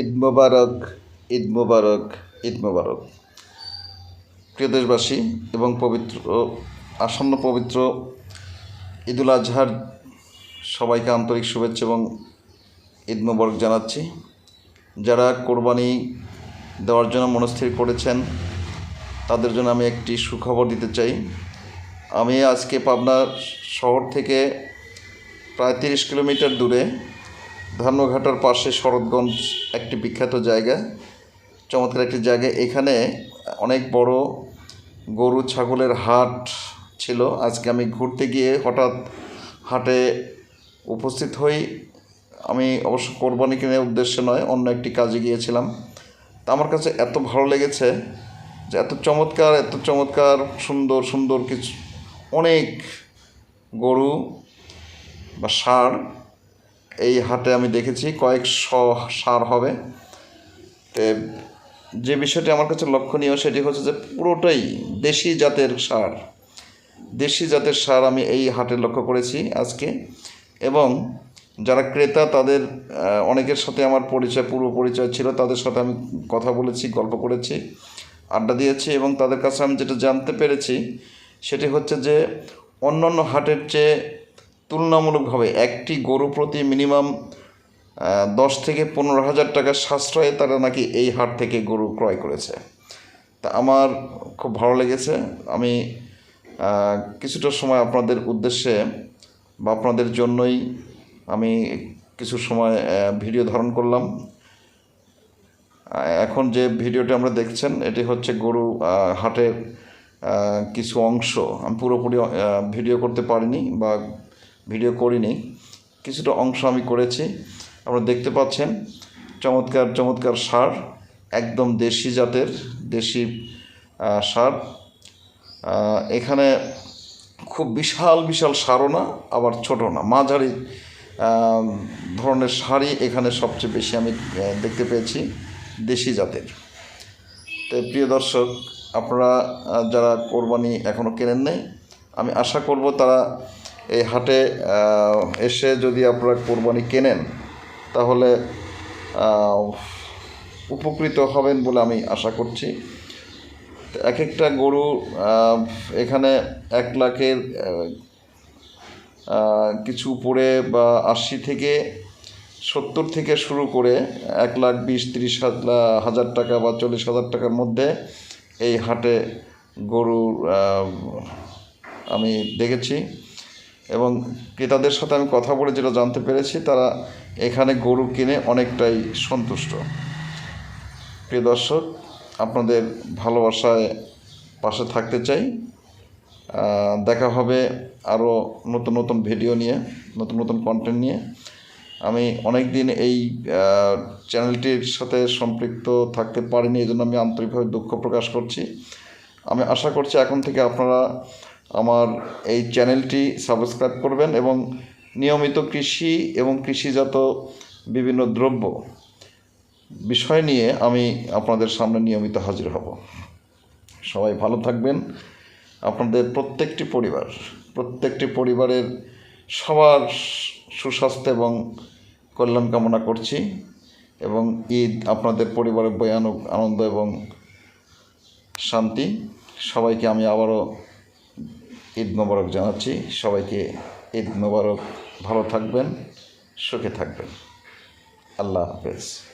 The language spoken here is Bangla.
ঈদ মোবারক ঈদ মোবারক ঈদ মোবারক। প্রিয় দেশবাসী এবং পবিত্র, আসন্ন পবিত্র ঈদুল আজহার সবাইকে আন্তরিক শুভেচ্ছা এবং ঈদ মোবারক জানাচ্ছি। যারা কোরবানি দেওয়ার জন্য মনস্থির করেছেন, তাদের জন্য আমি একটি সুখবর দিতে চাই। আমি আজকে পাবনা শহর থেকে প্রায় তিরিশ কিলোমিটার দূরে ধর্মঘাটার পাশে শরৎগঞ্জ একটি বিখ্যাত জায়গা, চমৎকার একটি জায়গা। এখানে অনেক বড় গরু ছাগলের হাট ছিল। আজকে আমি ঘুরতে গিয়ে হঠাৎ হাটে উপস্থিত হই। আমি অবশ্য কোরবানি কেনার উদ্দেশ্যে নয়, অন্য একটি কাজে গিয়েছিলাম। তা আমার কাছে এত ভালো লেগেছে যে এত চমৎকার এত চমৎকার, সুন্দর সুন্দর কিছু অনেক গরু বা ষাঁড় এই হাটে আমি দেখেছি কয়েক সার হবে। তে যে বিষয়টি আমার কাছে লক্ষণীয় সেটি হচ্ছে যে পুরোটাই দেশি জাতের সার। দেশি জাতের সার আমি এই হাটে লক্ষ্য করেছি আজকে। এবং যারা ক্রেতা তাদের অনেকের সাথে আমার পরিচয়, পূর্ব পরিচয় ছিল, তাদের সাথে আমি কথা বলেছি, গল্প করেছি, আড্ডা দিয়েছি এবং তাদের কাছে আমি যেটা জানতে পেরেছি সেটি হচ্ছে যে অন্যান্য হাটের চেয়ে তুলনামূলকভাবে একটি গরু প্রতি মিনিমাম দশ থেকে পনেরো হাজার টাকার সাশ্রয়ে তারা নাকি এই হাট থেকে গরু ক্রয় করেছে। তা আমার খুব ভালো লেগেছে। আমি কিছুটা সময় আপনাদের উদ্দেশ্যে বা আপনাদের জন্যই আমি কিছু সময় ভিডিও ধারণ করলাম। এখন যে ভিডিওটি আমরা দেখছেন, এটি হচ্ছে গরু হাটের কিছু অংশ। আমি পুরোপুরি ভিডিও করতে পারিনি বা ভিডিও করিনি, কিছুটা অংশ আমি করেছি। আপনারা দেখতে পাচ্ছেন, চমৎকার চমৎকার সার, একদম দেশি জাতের, দেশি সার। এখানে খুব বিশাল বিশাল সারও না, আবার ছোটো না। মাঝারি ধরনের শাড়ি এখানে সবচেয়ে বেশি আমি দেখতে পেয়েছি, দেশি জাতের। তো প্রিয় দর্শক, আপনারা যারা কোরবানি এখনও কেনেন নাই, আমি আশা করব তারা এই হাটে এসে যদি আপনারা কোরবানি কেনেন, তাহলে উপকৃত হবেন বলে আমি আশা করছি। এক একটা গরু এখানে এক লাখের কিছু উপরে বা আশি থেকে সত্তর থেকে শুরু করে এক লাখ বিশ, তিরিশ হাজার টাকা বা চল্লিশ হাজার টাকার মধ্যে এই হাটে গরু আমি দেখেছি। এবং ক্রেতাদের সাথে আমি কথা বলে যেটা জানতে পেরেছি, তারা এখানে গরু কিনে অনেকটাই সন্তুষ্ট। প্রিয় দর্শক, আপনাদের ভালোবাসায় পাশে থাকতে চাই। দেখা হবে আরও নতুন নতুন ভিডিও নিয়ে, নতুন নতুন কন্টেন্ট নিয়ে। আমি অনেক দিন এই চ্যানেলটির সাথে সম্পৃক্ত থাকতে পারিনি এই জন্য আমি আন্তরিকভাবে দুঃখ প্রকাশ করছি। আমি আশা করছি এখন থেকে আপনারা আমার এই চ্যানেলটি সাবস্ক্রাইব করবেন এবং নিয়মিত কৃষি এবং কৃষিজাত বিভিন্ন দ্রব্য বিষয় নিয়ে আমি আপনাদের সামনে নিয়মিত হাজির হব। সবাই ভালো থাকবেন। আপনাদের প্রত্যেকটি পরিবার, প্রত্যেকটি পরিবারের সবার সুস্বাস্থ্য এবং কল্যাণ কামনা করছি এবং ঈদ, আপনাদের পরিবারের ভয়ানক আনন্দ এবং শান্তি। সবাইকে আমি আবারও ঈদ মোবারক জানাচ্ছি। সবাইকে ঈদ মোবারক। ভালো থাকবেন সুখে থাকবেন। আল্লাহ হাফেজ।